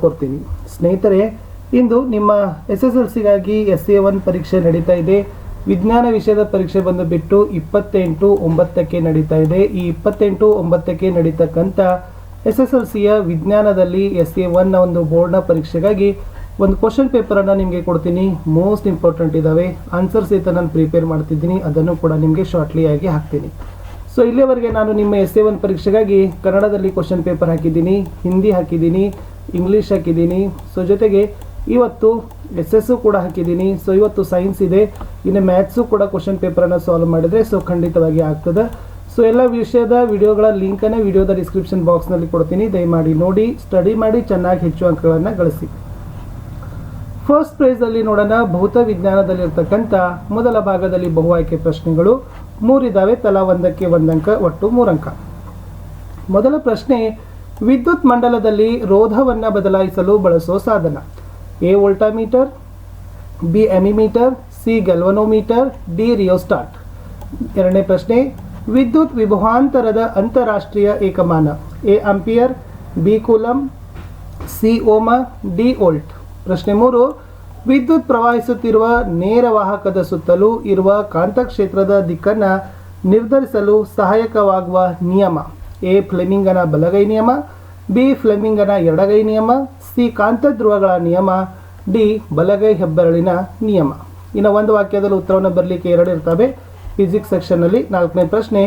ಕೊಡ್ತೀನಿ. ಸ್ನೇಹಿತರೆ, ಇಂದು ನಿಮ್ಮ ಎಸ್ ಎಸ್ ಎಲ್ ಸಿಗಾಗಿ ಎಸ್ ಎ ಒನ್ ಪರೀಕ್ಷೆ ನಡೀತಾ ಇದೆ. ವಿಜ್ಞಾನ ವಿಷಯದ ಪರೀಕ್ಷೆ ಬಂದು ಬಿಟ್ಟು ಇಪ್ಪತ್ತೆಂಟು ಒಂಬತ್ತಕ್ಕೆ ನಡೀತಾ ಇದೆ. ಈ ಇಪ್ಪತ್ತೆಂಟು ಒಂಬತ್ತಕ್ಕೆ ನಡೀತಕ್ಕಂಥ ಎಸ್ ಎಸ್ ಎಲ್ ಸಿಯ ವಿಜ್ಞಾನದಲ್ಲಿ ಎಸ್ ಎ ಒನ್ನ ಒಂದು ಬೋರ್ಡ್ನ ಪರೀಕ್ಷೆಗಾಗಿ ಒಂದು ಕ್ವಶನ್ ಪೇಪರನ್ನು ನಿಮಗೆ ಕೊಡ್ತೀನಿ. ಮೋಸ್ಟ್ ಇಂಪಾರ್ಟೆಂಟ್ ಇದ್ದಾವೆ ಆನ್ಸರ್ ಸಹಿತ ನಾನು ಪ್ರಿಪೇರ್ ಮಾಡ್ತಿದ್ದೀನಿ. ಅದನ್ನು ಕೂಡ ನಿಮಗೆ ಶಾರ್ಟ್ಲಿ ಆಗಿ ಹಾಕ್ತೀನಿ. ಸೊ, ಇಲ್ಲಿಯವರೆಗೆ ನಾನು ನಿಮ್ಮ ಎಸ್ ಎ ಒನ್ ಪರೀಕ್ಷೆಗಾಗಿ ಕನ್ನಡದಲ್ಲಿ ಕ್ವಶನ್ ಪೇಪರ್ ಹಾಕಿದ್ದೀನಿ. ಹಿಂದಿ ಹಾಕಿದ್ದೀನಿ. ಇಂಗ್ಲೀಷ್ ಹಾಕಿದ್ದೀನಿ ಸೊ ಜೊತೆಗೆ ಇವತ್ತು ಎಸ್ ಎಸ್ಸು ಕೂಡ ಹಾಕಿದ್ದೀನಿ. ಸೊ ಇವತ್ತು ಸೈನ್ಸ್ ಇದೆ. ಇನ್ನು ಮ್ಯಾಥ್ಸು ಕೂಡ ಕ್ವಶನ್ ಪೇಪರನ್ನು ಸಾಲ್ವ್ ಮಾಡಿದರೆ ಸೊ ಖಂಡಿತವಾಗಿ ಆಗ್ತದೆ. ಸೊ ಎಲ್ಲ ವಿಷಯದ ವಿಡಿಯೋಗಳ ಲಿಂಕನ್ನು ವಿಡಿಯೋದ ಡಿಸ್ಕ್ರಿಪ್ಷನ್ ಬಾಕ್ಸ್ನಲ್ಲಿ ಕೊಡ್ತೀನಿ. ದಯಮಾಡಿ ನೋಡಿ ಸ್ಟಡಿ ಮಾಡಿ, ಚೆನ್ನಾಗಿ ಹೆಚ್ಚು ಅಂಕಗಳನ್ನು ಗಳಿಸಿ. ಫಸ್ಟ್ ಪ್ರೈಸಲ್ಲಿ ನೋಡೋಣ. ಭೌತ ವಿಜ್ಞಾನದಲ್ಲಿರ್ತಕ್ಕಂಥ ಮೊದಲ ಭಾಗದಲ್ಲಿ ಬಹು ಆಯ್ಕೆ ಪ್ರಶ್ನೆಗಳು. ಮೂರಿದ್ದಾವೆ ತಲಾ ಒಂದಕ್ಕೆ ಒಂದಂಕ, ಒಟ್ಟು ಮೂರಂಕ. ಮೊದಲ ಪ್ರಶ್ನೆ ವಿದ್ಯುತ್ ಮಂಡಲದಲ್ಲಿ ರೋಧವನ್ನು ಬದಲಾಯಿಸಲು ಬಳಸೋ ಸಾಧನ. A voltameter B ammeter C galvanometer D rheostat ಎರಡನೇ ಪ್ರಶ್ನೆ, ವಿದ್ಯುತ್ ವಿಭವಾಂತರದ ಅಂತಾರಾಷ್ಟ್ರೀಯ ಏಕಮಾನ. A ampere B coulomb C ohm D volt ಪ್ರಶ್ನೆ ಮೂರು, ವಿದ್ಯುತ್ ಪ್ರವಾಹಿಸುತ್ತಿರುವ ನೇರ ವಾಹಕದ ಸುತ್ತಲೂ ಇರುವ ಕಾಂತಕ್ಷೇತ್ರದ ದಿಕ್ಕನ್ನು ನಿರ್ಧರಿಸಲು ಸಹಾಯಕವಾಗುವ ನಿಯಮ. ಎ ಫ್ಲೆಮಿಂಗನ ಬಲಗೈ ನಿಯಮ, ಬಿ ಫ್ಲೆಮಿಂಗನ ಎರಡಗೈ ನಿಯಮ, ಸಿ ಕಾಂತಧ್ರುವಗಳ ನಿಯಮ, ಡಿ ಬಲಗೈ ಹೆಬ್ಬೆರಳಿನ ನಿಯಮ. ಇನ್ನು ಒಂದು ವಾಕ್ಯದಲ್ಲಿ ಉತ್ತರವನ್ನು ಬರಲಿಕ್ಕೆ ಎರಡು ಇರ್ತವೆ. ಫಿಸಿಕ್ಸ್ ಸೆಕ್ಷನ್ನಲ್ಲಿ ನಾಲ್ಕನೇ ಪ್ರಶ್ನೆ,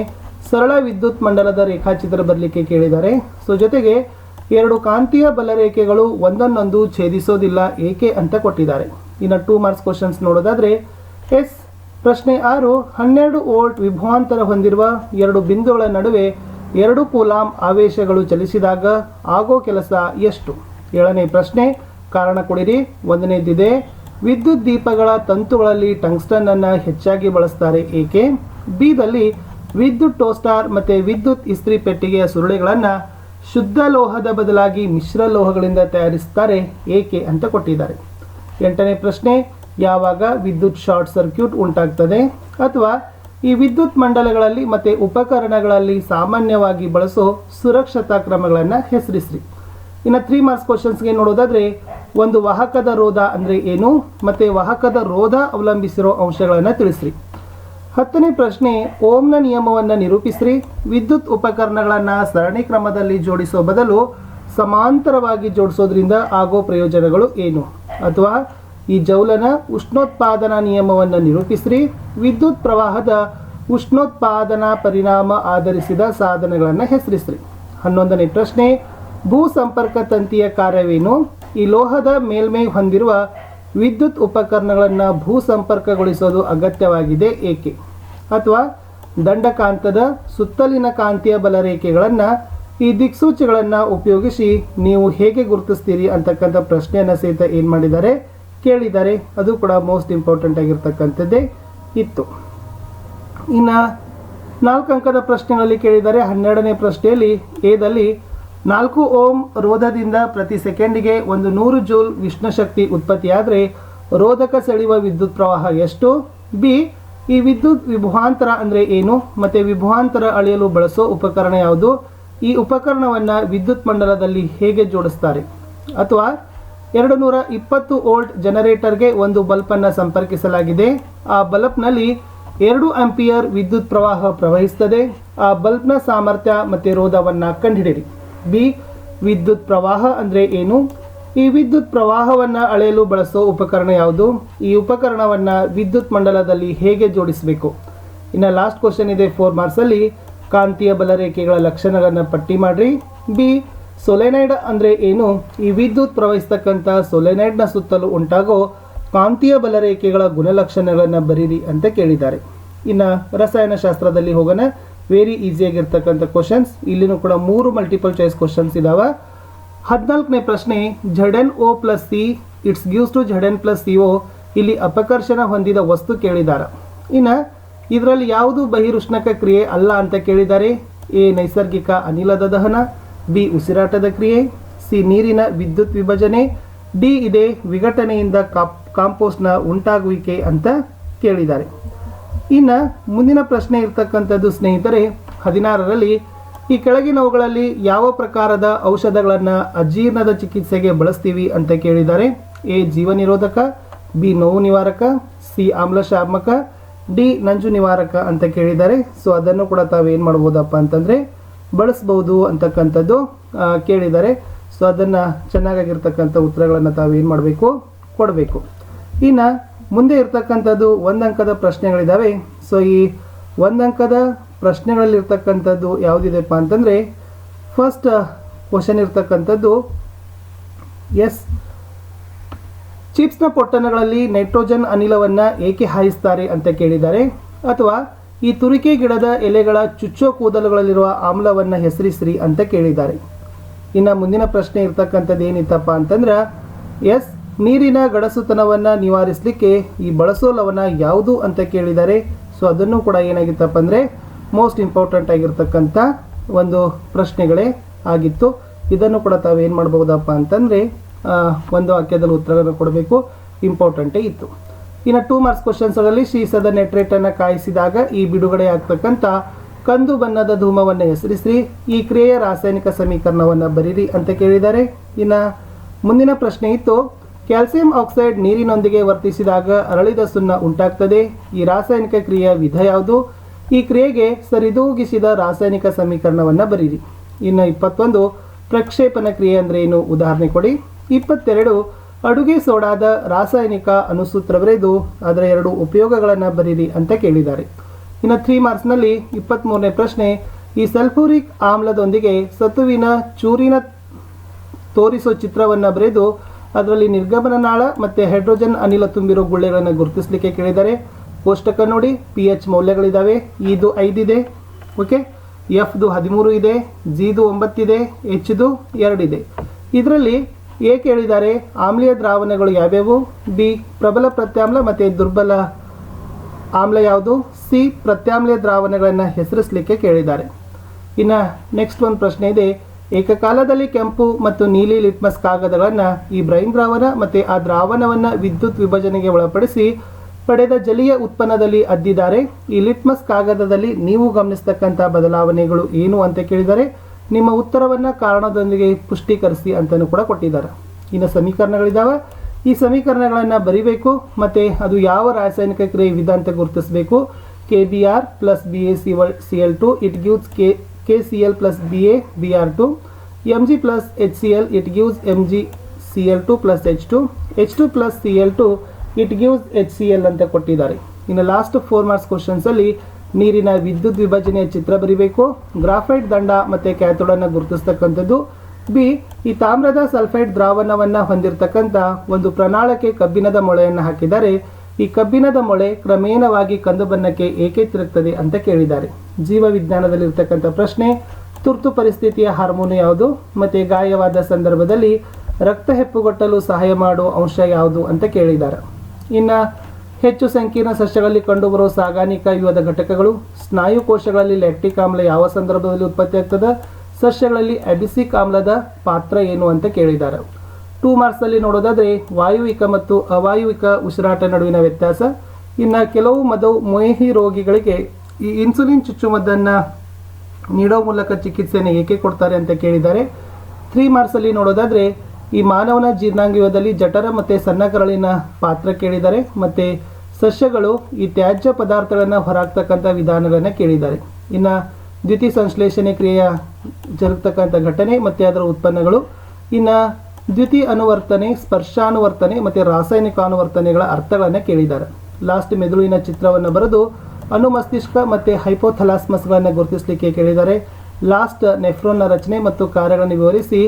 ಸರಳ ವಿದ್ಯುತ್ ಮಂಡಲದ ರೇಖಾಚಿತ್ರ ಬರಲಿಕ್ಕೆ ಕೇಳಿದ್ದಾರೆ ಸೊ ಜೊತೆಗೆ ಎರಡು ಕಾಂತೀಯ ಬಲರೇಖೆಗಳು ಒಂದನ್ನೊಂದು ಛೇದಿಸೋದಿಲ್ಲ ಏಕೆ ಅಂತ ಕೊಟ್ಟಿದ್ದಾರೆ. ಇನ್ನು ಟೂ ಮಾರ್ಕ್ಸ್ ಕ್ವಶನ್ಸ್ ನೋಡೋದಾದ್ರೆ, ಎಸ್ ಪ್ರಶ್ನೆ ಆರು, ಹನ್ನೆರಡು ವೋಲ್ಟ್ ವಿಭವಾಂತರ ಹೊಂದಿರುವ ಎರಡು ಬಿಂದುಗಳ ನಡುವೆ ಎರಡು ಕೂಲಾಂ ಆವೇಶಗಳು ಚಲಿಸಿದಾಗ ಆಗೋ ಕೆಲಸ ಎಷ್ಟು? ಏಳನೇ ಪ್ರಶ್ನೆ, ಕಾರಣ ಕೊಡಿರಿ. ಒಂದನೇದಿದೆ, ವಿದ್ಯುತ್ ದೀಪಗಳ ತಂತುಗಳಲ್ಲಿ ಟಂಗ್ಸ್ಟನ್ ಅನ್ನು ಹೆಚ್ಚಾಗಿ ಬಳಸ್ತಾರೆ ಏಕೆ? ಬಿದಲ್ಲಿ ವಿದ್ಯುತ್ ಟೋಸ್ಟಾರ್ ಮತ್ತೆ ವಿದ್ಯುತ್ ಇಸ್ತ್ರಿ ಪೆಟ್ಟಿಗೆಯ ಸುರುಳಿಗಳನ್ನು ಶುದ್ಧ ಲೋಹದ ಬದಲಾಗಿ ಮಿಶ್ರ ಲೋಹಗಳಿಂದ ತಯಾರಿಸ್ತಾರೆ ಏಕೆ ಅಂತ ಕೊಟ್ಟಿದ್ದಾರೆ. ಎಂಟನೇ ಪ್ರಶ್ನೆ, ಯಾವಾಗ ವಿದ್ಯುತ್ ಶಾರ್ಟ್ ಸರ್ಕ್ಯೂಟ್ ಉಂಟಾಗ್ತದೆ ಅಥವಾ ಈ ವಿದ್ಯುತ್ ಮಂಡಲಗಳಲ್ಲಿ ಮತ್ತು ಉಪಕರಣಗಳಲ್ಲಿ ಸಾಮಾನ್ಯವಾಗಿ ಬಳಸೋ ಸುರಕ್ಷತಾ ಕ್ರಮಗಳನ್ನು ಹೆಸರಿಸ್ರಿ. ಇನ್ನು ತ್ರೀ ಮಾರ್ಕ್ಸ್ ಕ್ವಶನ್ಸ್ಗೆ ನೋಡೋದಾದ್ರೆ, ಒಂದು ವಾಹಕದ ರೋಧ ಅಂದರೆ ಏನು, ಮತ್ತು ವಾಹಕದ ರೋಧ ಅವಲಂಬಿಸಿರೋ ಅಂಶಗಳನ್ನು ತಿಳಿಸ್ರಿ. ಹತ್ತನೇ ಪ್ರಶ್ನೆ, ಓಮ್ನ ನಿಯಮವನ್ನು ನಿರೂಪಿಸ್ರಿ. ವಿದ್ಯುತ್ ಉಪಕರಣಗಳನ್ನು ಸರಣಿ ಕ್ರಮದಲ್ಲಿ ಜೋಡಿಸೋ ಬದಲು ಸಮಾಂತರವಾಗಿ ಜೋಡಿಸೋದ್ರಿಂದ ಆಗೋ ಪ್ರಯೋಜನಗಳು ಏನು? ಅಥವಾ ಈ ಜೌಲನ ಉಷ್ಣೋತ್ಪಾದನಾ ನಿಯಮವನ್ನು ನಿರೂಪಿಸ್ರಿ. ವಿದ್ಯುತ್ ಪ್ರವಾಹದ ಉಷ್ಣೋತ್ಪಾದನಾ ಪರಿಣಾಮ ಆಧರಿಸಿದ ಸಾಧನಗಳನ್ನು ಹೆಸರಿಸ್ರಿ. ಹನ್ನೊಂದನೇ ಪ್ರಶ್ನೆ, ಭೂ ಸಂಪರ್ಕ ತಂತಿಯ ಕಾರ್ಯವೇನು? ಈ ಲೋಹದ ಮೇಲ್ಮೈ ಹೊಂದಿರುವ ವಿದ್ಯುತ್ ಉಪಕರಣಗಳನ್ನು ಭೂ ಸಂಪರ್ಕಗೊಳಿಸೋದು ಅಗತ್ಯವಾಗಿದೆ ಏಕೆ? ಅಥವಾ ದಂಡಕಾಂತದ ಸುತ್ತಲಿನ ಕಾಂತೀಯ ಬಲರೇಖೆಗಳನ್ನು ಈ ದಿಕ್ಸೂಚಿಗಳನ್ನು ಉಪಯೋಗಿಸಿ ನೀವು ಹೇಗೆ ಗುರುತಿಸ್ತೀರಿ ಅಂತಕ್ಕಂಥ ಪ್ರಶ್ನೆಯನ್ನು ಸಹಿತ ಏನು ಮಾಡಿದ್ದಾರೆ? ಕೇಳಿದ್ದಾರೆ ಅದು ಕೂಡ ಮೋಸ್ಟ್ ಇಂಪಾರ್ಟೆಂಟ್ ಆಗಿರ್ತಕ್ಕಂಥದ್ದೇ ಇತ್ತು. ಇನ್ನು ನಾಲ್ಕು ಅಂಕದ ಪ್ರಶ್ನೆಗಳಲ್ಲಿ ಕೇಳಿದ್ದಾರೆ ಹನ್ನೆರಡನೇ ಪ್ರಶ್ನೆಯಲ್ಲಿ ಎದಲ್ಲಿ ನಾಲ್ಕು ಓಂ ರೋಧದಿಂದ ಪ್ರತಿ ಸೆಕೆಂಡಿಗೆ ಒಂದು ನೂರು ಜೂಲ್ ವಿಷ್ಣುಶಕ್ತಿ ಉತ್ಪತ್ತಿಯಾದರೆ ರೋಧಕ ಸೆಳೆಯುವ ವಿದ್ಯುತ್ ಪ್ರವಾಹ ಎಷ್ಟು? ಬಿ, ಈ ವಿದ್ಯುತ್ ವಿಭವಾಂತರ ಅಂದರೆ ಏನು? ಮತ್ತು ವಿಭವಾಂತರ ಅಳೆಯಲು ಬಳಸೋ ಉಪಕರಣ ಯಾವುದು? ಈ ಉಪಕರಣವನ್ನು ವಿದ್ಯುತ್ ಮಂಡಲದಲ್ಲಿ ಹೇಗೆ ಜೋಡಿಸ್ತಾರೆ? ಅಥವಾ ಎರಡು ನೂರ ಇಪ್ಪತ್ತು ವೋಲ್ಟ್ ಜನರೇಟರ್ಗೆ ಒಂದು ಬಲ್ಬನ್ನು ಸಂಪರ್ಕಿಸಲಾಗಿದೆ. ಆ ಬಲ್ಬ್ನಲ್ಲಿ ಎರಡು ಆಂಪಿಯರ್ ವಿದ್ಯುತ್ ಪ್ರವಾಹ ಪ್ರವಹಿಸುತ್ತದೆ. ಆ ಬಲ್ಬ್ನ ಸಾಮರ್ಥ್ಯ ಮತ್ತು ರೋಧವನ್ನು ಕಂಡುಹಿಡಿಯಿರಿ. ಬಿ, ವಿದ್ಯುತ್ ಪ್ರವಾಹ ಅಂದರೆ ಏನು? ಈ ವಿದ್ಯುತ್ ಪ್ರವಾಹವನ್ನು ಅಳೆಯಲು ಬಳಸೋ ಉಪಕರಣ ಯಾವುದು? ಈ ಉಪಕರಣವನ್ನು ವಿದ್ಯುತ್ ಮಂಡಲದಲ್ಲಿ ಹೇಗೆ ಜೋಡಿಸಬೇಕು? ಇನ್ನು ಲಾಸ್ಟ್ ಕ್ವಶನ್ ಇದೆ ಫೋರ್ ಮಾರ್ಕ್ಸಲ್ಲಿ ಕಾಂತೀಯ ಬಲರೇಖೆಗಳ ಲಕ್ಷಣಗಳನ್ನು ಪಟ್ಟಿ ಮಾಡಿರಿ. ಬಿ ಸೊಲೆನೈಡ್ ಅಂದರೆ ಏನು? ಈ ವಿದ್ಯುತ್ ಪ್ರವಹಿಸ್ತಕ್ಕಂಥ ಸೊಲೆನೈಡ್ನ ಸುತ್ತಲೂ ಉಂಟಾಗೋ ಕಾಂತೀಯ ಬಲರೇಖೆಗಳ ಗುಣಲಕ್ಷಣಗಳನ್ನು ಬರೀರಿ ಅಂತ ಕೇಳಿದ್ದಾರೆ. ಇನ್ನು ರಸಾಯನಶಾಸ್ತ್ರದಲ್ಲಿ ಹೋಗೋಣ. ವೆರಿ ಈಸಿಯಾಗಿರ್ತಕ್ಕಂಥ ಕ್ವಶನ್ಸ್ ಇಲ್ಲಿನೂ ಕೂಡ ಮೂರು ಮಲ್ಟಿಪಲ್ ಚಾಯ್ಸ್ ಕ್ವಶನ್ಸ್ ಇದಾವೆ. ಹದಿನಾಲ್ಕನೇ ಪ್ರಶ್ನೆ Z N O plus C it's gives to Z N plus C O ಇಲ್ಲಿ ಅಪಕರ್ಷಣ ಹೊಂದಿದ ವಸ್ತು ಕೇಳಿದ್ದಾರೆ ಇನ್ನು ಇದರಲ್ಲಿ ಯಾವುದು ಬಹಿರುಷ್ಣಕ ಕ್ರಿಯೆ ಅಲ್ಲ ಅಂತ ಕೇಳಿದ್ದಾರೆ ಎ, ನೈಸರ್ಗಿಕ ಅನಿಲದ ದಹನ. ಬಿ ಉಸಿರಾಟದ ಕ್ರಿಯೆ, ಸಿ ನೀರಿನ ವಿದ್ಯುತ್ ವಿಭಜನೆ, ಡಿ ಇದೆ ವಿಘಟನೆಯಿಂದ ಕಾಪ್, ಕಾಂಪೋಸ್ಟ್ನ ಉಂಟಾಗುವಿಕೆ ಅಂತ ಕೇಳಿದ್ದಾರೆ. ಇನ್ನು ಮುಂದಿನ ಪ್ರಶ್ನೆ ಇರ್ತಕ್ಕಂಥದ್ದು ಸ್ನೇಹಿತರೆ, ಹದಿನಾರರಲ್ಲಿ ಈ ಕೆಳಗಿನವುಗಳಲ್ಲಿ ಯಾವ ಪ್ರಕಾರದ ಔಷಧಗಳನ್ನು ಅಜೀರ್ಣದ ಚಿಕಿತ್ಸೆಗೆ ಬಳಸ್ತೀವಿ ಅಂತ ಕೇಳಿದ್ದಾರೆ. ಎ ಜೀವನಿರೋಧಕ, ಬಿ ನೋವು ನಿವಾರಕ, ಸಿ ಆಮ್ಲಶಾಮಕ, ಡಿ ನಂಜು ನಿವಾರಕ ಅಂತ ಕೇಳಿದ್ದಾರೆ. ಸೊ ಅದನ್ನು ಕೂಡ ತಾವೇನು ಮಾಡ್ಬೋದಪ್ಪ ಅಂತಂದರೆ ಬಳಸ್ಬೋದು ಅಂತಕ್ಕಂಥದ್ದು ಕೇಳಿದ್ದಾರೆ ಸೊ ಅದನ್ನು ಚೆನ್ನಾಗಿರ್ತಕ್ಕಂಥ ಉತ್ತರಗಳನ್ನು ತಾವೇನು ಮಾಡಬೇಕು? ಕೊಡಬೇಕು. ಇನ್ನು ಮುಂದೆ ಇರ್ತಕ್ಕಂಥದ್ದು ಒಂದಂಕದ ಪ್ರಶ್ನೆಗಳಿದ್ದಾವೆ ಸೊ ಈ ಒಂದಂಕದ ಪ್ರಶ್ನೆಗಳಲ್ಲಿರ್ತಕ್ಕಂಥದ್ದು ಯಾವುದಿದೆಪ್ಪ ಅಂತಂದರೆ ಫಸ್ಟ್ ಕ್ವಶನ್ ಇರ್ತಕ್ಕಂಥದ್ದು ಎಸ್ ಚಿಪ್ಸ್ನ ಪೊಟ್ಟಣಗಳಲ್ಲಿ ನೈಟ್ರೋಜನ್ ಅನಿಲವನ್ನು ಏಕೆ ಹಾಯಿಸ್ತಾರೆ ಅಂತ ಕೇಳಿದ್ದಾರೆ. ಅಥವಾ ಈ ತುರಿಕೆ ಗಿಡದ ಎಲೆಗಳ ಚುಚ್ಚೋ ಕೂದಲುಗಳಲ್ಲಿರುವ ಆಮ್ಲವನ್ನು ಹೆಸರಿಸ್ರಿ ಅಂತ ಕೇಳಿದ್ದಾರೆ. ಇನ್ನು ಮುಂದಿನ ಪ್ರಶ್ನೆ ಇರ್ತಕ್ಕಂಥದ್ದು ಏನಿತ್ತಪ್ಪ ಅಂತಂದ್ರೆ, ಎಸ್, ನೀರಿನ ಗಡಸುತನವನ್ನು ನಿವಾರಿಸಲಿಕ್ಕೆ ಈ ಬಳಸೋ ಲವಣ ಯಾವುದು ಅಂತ ಕೇಳಿದ್ದಾರೆ. ಸೊ ಅದನ್ನು ಕೂಡ ಏನಾಗಿತ್ತಪ್ಪ ಅಂದರೆ ಮೋಸ್ಟ್ ಇಂಪಾರ್ಟೆಂಟ್ ಆಗಿರ್ತಕ್ಕಂಥ ಒಂದು ಪ್ರಶ್ನೆಗಳೇ ಆಗಿತ್ತು. ಇದನ್ನು ಕೂಡ ತಾವೇನು ಮಾಡ್ಬೋದಪ್ಪ ಅಂತಂದರೆ ಒಂದು ವಾಕ್ಯದಲ್ಲಿ ಉತ್ತರವನ್ನು ಕೊಡಬೇಕು. ಇಂಪಾರ್ಟೆಂಟೇ ಇತ್ತು. ಇನ್ನು ಟೂ ಮಾರ್ಕ್ಸ್ ಕ್ವಶನ್ಸ್ಗಳಲ್ಲಿ ಶೀಸದ ನೆಟ್ರೇಟನ್ನು ಕಾಯಿಸಿದಾಗ ಈ ಬಿಡುಗಡೆ ಆಗ್ತಕ್ಕಂಥ ಕಂದು ಬಣ್ಣದ ಧೂಮವನ್ನು ಹೆಸರಿಸಿ ಈ ಕ್ರಿಯೆಯ ರಾಸಾಯನಿಕ ಸಮೀಕರಣವನ್ನು ಬರೀರಿ ಅಂತ ಕೇಳಿದ್ದಾರೆ. ಇನ್ನು ಮುಂದಿನ ಪ್ರಶ್ನೆ ಇತ್ತು, ಕ್ಯಾಲ್ಸಿಯಂ ಆಕ್ಸೈಡ್ ನೀರಿನೊಂದಿಗೆ ವರ್ತಿಸಿದಾಗ ಅರಳಿದ ಸುಣ್ಣ ಉಂಟಾಗ್ತದೆ, ಈ ರಾಸಾಯನಿಕ ಕ್ರಿಯೆಯ ವಿಧ ಯಾವುದು? ಈ ಕ್ರಿಯೆಗೆ ಸರಿದೂಗಿಸಿದ ರಾಸಾಯನಿಕ ಸಮೀಕರಣವನ್ನು ಬರೀರಿ. ಇನ್ನು ಇಪ್ಪತ್ತೊಂದು ಪ್ರಕ್ಷೇಪಣ ಕ್ರಿಯೆ ಅಂದರೆ ಏನು? ಉದಾಹರಣೆ ಕೊಡಿ. ಇಪ್ಪತ್ತೆರಡು ಅಡುಗೆ ಸೋಡಾದ ರಾಸಾಯನಿಕ ಅನುಸೂತ್ರ ಬರೆದು ಅದರ ಎರಡು ಉಪಯೋಗಗಳನ್ನು ಬರೀರಿ ಅಂತ ಕೇಳಿದ್ದಾರೆ. ಇನ್ನು ತ್ರೀ ಮಾರ್ಕ್ಸ್ನಲ್ಲಿ ಇಪ್ಪತ್ತ್ಮೂರನೇ ಪ್ರಶ್ನೆ, ಈ ಸಲ್ಫೂರಿಕ್ ಆಮ್ಲದೊಂದಿಗೆ ಸತುವಿನ ಚೂರಿನ ತೋರಿಸೋ ಚಿತ್ರವನ್ನು ಬರೆದು ಅದರಲ್ಲಿ ನಿರ್ಗಮನ ನಾಳ ಮತ್ತು ಹೈಡ್ರೋಜನ್ ಅನಿಲ ತುಂಬಿರೋ ಗುಳ್ಳೆಗಳನ್ನು ಗುರುತಿಸಲಿಕ್ಕೆ ಕೇಳಿದ್ದಾರೆ. ಕೋಷ್ಟಕ ನೋಡಿ, ಪಿ ಎಚ್ ಮೌಲ್ಯಗಳಿದ್ದಾವೆ ಇದು. ಐದಿದೆ ಓಕೆ ಎಫ್ದು ಹದಿಮೂರು ಇದೆ. ಜಿದು ಒಂಬತ್ತಿದೆ ಎಚ್ದು ಎರಡಿದೆ ಇದರಲ್ಲಿ ಎ ಕೇಳಿದ್ದಾರೆ ಆಮ್ಲೀಯ ದ್ರಾವಣಗಳು ಯಾವ್ಯಾವು? ಬಿ, ಪ್ರಬಲ ಪ್ರತ್ಯಾಮ್ಲ ಮತ್ತು ದುರ್ಬಲ ಆಮ್ಲ ಯಾವುದು? ಸಿ, ಪ್ರತ್ಯಾಮ್ಲೀಯ ದ್ರಾವಣಗಳನ್ನು ಹೆಸರಿಸಲಿಕ್ಕೆ ಕೇಳಿದ್ದಾರೆ. ಇನ್ನು ನೆಕ್ಸ್ಟ್ ಒಂದು ಪ್ರಶ್ನೆ ಇದೆ. ಏಕಕಾಲದಲ್ಲಿ ಕೆಂಪು ಮತ್ತು ನೀಲಿ ಲಿಟ್ಮಸ್ ಕಾಗದಗಳನ್ನು ಈ ಬ್ರೈನ್ ದ್ರಾವಣ ಮತ್ತು ಆ ದ್ರಾವಣವನ್ನು ವಿದ್ಯುತ್ ವಿಭಜನೆಗೆ ಒಳಪಡಿಸಿ ಪಡೆದ ಜಲೀಯ ಉತ್ಪನ್ನದಲ್ಲಿ ಅದ್ದಿದ್ದಾರೆ. ಈ ಲಿಟ್ಮಸ್ ಕಾಗದದಲ್ಲಿ ನೀವು ಗಮನಿಸ್ತಕ್ಕಂಥ ಬದಲಾವಣೆಗಳು ಏನು ಅಂತ ಕೇಳಿದರೆ ನಿಮ್ಮ ಉತ್ತರವನ್ನು ಕಾರಣದೊಂದಿಗೆ ಪುಷ್ಟೀಕರಿಸಿ ಅಂತಲೂ ಕೂಡ ಕೊಟ್ಟಿದ್ದಾರೆ. ಇನ್ನು ಸಮೀಕರಣಗಳಿದ್ದಾವೆ ಈ ಸಮೀಕರಣಗಳನ್ನು ಬರೀಬೇಕು, ಮತ್ತು ಅದು ಯಾವ ರಾಸಾಯನಿಕ ಕ್ರಿಯೆ ವಿಧ ಅಂತ ಗುರುತಿಸಬೇಕು? K B R plus B A C ವಲ್ C L two it gives K K C L plus B A B R two M G plus H C L it gives M G C L two plus H two H two plus C L two it gives H C L ಅಂತ ಕೊಟ್ಟಿದ್ದಾರೆ. ಇನ್ನು last four marks ಕ್ವಶನ್ಸಲ್ಲಿ ನೀರಿನ ವಿದ್ಯುತ್ ವಿಭಜನೆಯ ಚಿತ್ರ ಬರಿಬೇಕು. Graphite ದಂಡ ಮತ್ತು ಕ್ಯಾಥೋಡನ್ನು ಗುರುತಿಸ್ತಕ್ಕಂಥದ್ದು. B, ಈ ತಾಮ್ರದ ಸಲ್ಫೈಡ್ ದ್ರಾವಣವನ್ನು ಹೊಂದಿರತಕ್ಕಂಥ ಒಂದು ಪ್ರಣಾಳಕ್ಕೆ ಕಬ್ಬಿಣದ ಮೊಳೆಯನ್ನು ಹಾಕಿದರೆ, ಈ ಕಬ್ಬಿಣದ ಮೊಳೆ ಕ್ರಮೇಣವಾಗಿ ಕಂದು ಬಣ್ಣಕ್ಕೆ ಏಕೆ ತಿರುಗ್ತದೆ ಅಂತ ಕೇಳಿದ್ದಾರೆ. ಜೀವ ವಿಜ್ಞಾನದಲ್ಲಿರ್ತಕ್ಕಂಥ ಪ್ರಶ್ನೆ, ತುರ್ತು ಪರಿಸ್ಥಿತಿಯ ಹಾರ್ಮೋನು ಯಾವುದು ಮತ್ತು ಗಾಯವಾದ ಸಂದರ್ಭದಲ್ಲಿ ರಕ್ತ ಹೆಪ್ಪುಗಟ್ಟಲು ಸಹಾಯ ಮಾಡುವ ಅಂಶ ಯಾವುದು ಅಂತ ಕೇಳಿದ್ದಾರೆ. ಇನ್ನು ಹೆಚ್ಚು ಸಂಕೀರ್ಣ ಸಸ್ಯಗಳಲ್ಲಿ ಕಂಡುಬರುವ ಸಾಗಾಣಿಕಾ ಯುವದ ಘಟಕಗಳು, ಸ್ನಾಯು ಕೋಶಗಳಲ್ಲಿ ಲ್ಯಾಕ್ಟಿಕ್ ಆಮ್ಲ ಯಾವ ಸಂದರ್ಭದಲ್ಲಿ ಉತ್ಪತ್ತಿಯಾಗ್ತದೆ ಸಸ್ಯಗಳಲ್ಲಿ ಅಬಿಸಿಕ್ ಆಮ್ಲದ ಪಾತ್ರ ಏನು ಅಂತ ಕೇಳಿದ್ದಾರೆ. ಟೂ ಮಾರ್ಕ್ಸಲ್ಲಿ ನೋಡೋದಾದರೆ, ವಾಯುವಿಕ ಮತ್ತು ಅವಾಯುವಿಕ ಉಸಿರಾಟ ನಡುವಿನ ವ್ಯತ್ಯಾಸ. ಇನ್ನು ಕೆಲವು ಮಧು, ಮೊಹಿ ರೋಗಿಗಳಿಗೆ ಈ ಇನ್ಸುಲಿನ್ ಚುಚ್ಚುಮದ್ದನ್ನು ನೀಡೋ ಮೂಲಕ ಚಿಕಿತ್ಸೆಯನ್ನು ಏಕೆ ಕೊಡ್ತಾರೆ ಅಂತ ಕೇಳಿದ್ದಾರೆ. ತ್ರೀ ಮಾರ್ಕ್ಸಲ್ಲಿ ನೋಡೋದಾದರೆ ಈ ಮಾನವನ ಜೀರ್ಣಾಂಗವ್ಯೂಹದಲ್ಲಿ ಜಠರ ಮತ್ತು ಸಣ್ಣ ಕರಳಿನ ಪಾತ್ರ ಕೇಳಿದ್ದಾರೆ ಮತ್ತು ಸಸ್ಯಗಳು ಈ ತ್ಯಾಜ್ಯ ಪದಾರ್ಥಗಳನ್ನು ಹೊರಾಗ್ತಕ್ಕಂಥ ವಿಧಾನಗಳನ್ನು ಕೇಳಿದ್ದಾರೆ. ಇನ್ನು ದ್ವಿತೀಯ ಸಂಶ್ಲೇಷಣೆ ಕ್ರಿಯೆಯ ಜರುಗ್ತಕ್ಕಂಥ ಘಟನೆ ಮತ್ತು ಅದರ ಉತ್ಪನ್ನಗಳು, ಇನ್ನು ದ್ವಿತೀಯ ಅನುವರ್ತನೆ, ಸ್ಪರ್ಶಾನುವರ್ತನೆ ಮತ್ತು ರಾಸಾಯನಿಕ ಅನುವರ್ತನೆಗಳ ಅರ್ಥಗಳನ್ನು ಕೇಳಿದ್ದಾರೆ. ಲಾಸ್ಟ್ ಮೆದುಳಿನ ಚಿತ್ರವನ್ನು ಬರೆದು ಅನುಮಸ್ತಿಷ್ಕ ಮತ್ತು ಹೈಪೋಥಲಾಸ್ಮಸ್ಗಳನ್ನು ಗುರುತಿಸಲಿಕ್ಕೆ ಕೇಳಿದ್ದಾರೆ ಲಾಸ್ಟ್ ನೆಫ್ರೋನ್ನ ರಚನೆ ಮತ್ತು ಕಾರ್ಯಗಳನ್ನು ವಿವರಿಸಿ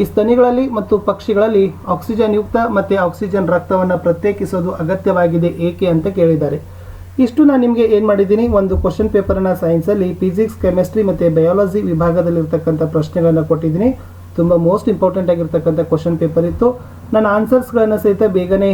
ಈ ಸ್ತನಿಗಳಲ್ಲಿ ಮತ್ತು ಪಕ್ಷಿಗಳಲ್ಲಿ ಆಕ್ಸಿಜನ್ ಯುಕ್ತ ಮತ್ತು ಆಕ್ಸಿಜನ್ ರಕ್ತವನ್ನು ಪ್ರತ್ಯೇಕಿಸೋದು ಅಗತ್ಯವಾಗಿದೆ, ಏಕೆ ಅಂತ ಕೇಳಿದ್ದಾರೆ. ಇಷ್ಟು ನಾನು ನಿಮಗೆ ಏನು ಮಾಡಿದ್ದೀನಿ? ಒಂದು ಕ್ವಶನ್ ಪೇಪರನ್ನು ಸೈನ್ಸಲ್ಲಿ ಫಿಸಿಕ್ಸ್ ಕೆಮಿಸ್ಟ್ರಿ ಮತ್ತು ಬಯಾಲಜಿ ವಿಭಾಗದಲ್ಲಿರ್ತಕ್ಕಂಥ ಪ್ರಶ್ನೆಗಳನ್ನು ಕೊಟ್ಟಿದ್ದೀನಿ. ತುಂಬ ಮೋಸ್ಟ್ ಇಂಪಾರ್ಟೆಂಟ್ ಆಗಿರ್ತಕ್ಕಂಥ ಕ್ವಶನ್ ಪೇಪರ್ ಇತ್ತು. ನನ್ನ ಆನ್ಸರ್ಸ್ಗಳನ್ನು ಸಹಿತ ಬೇಗನೆ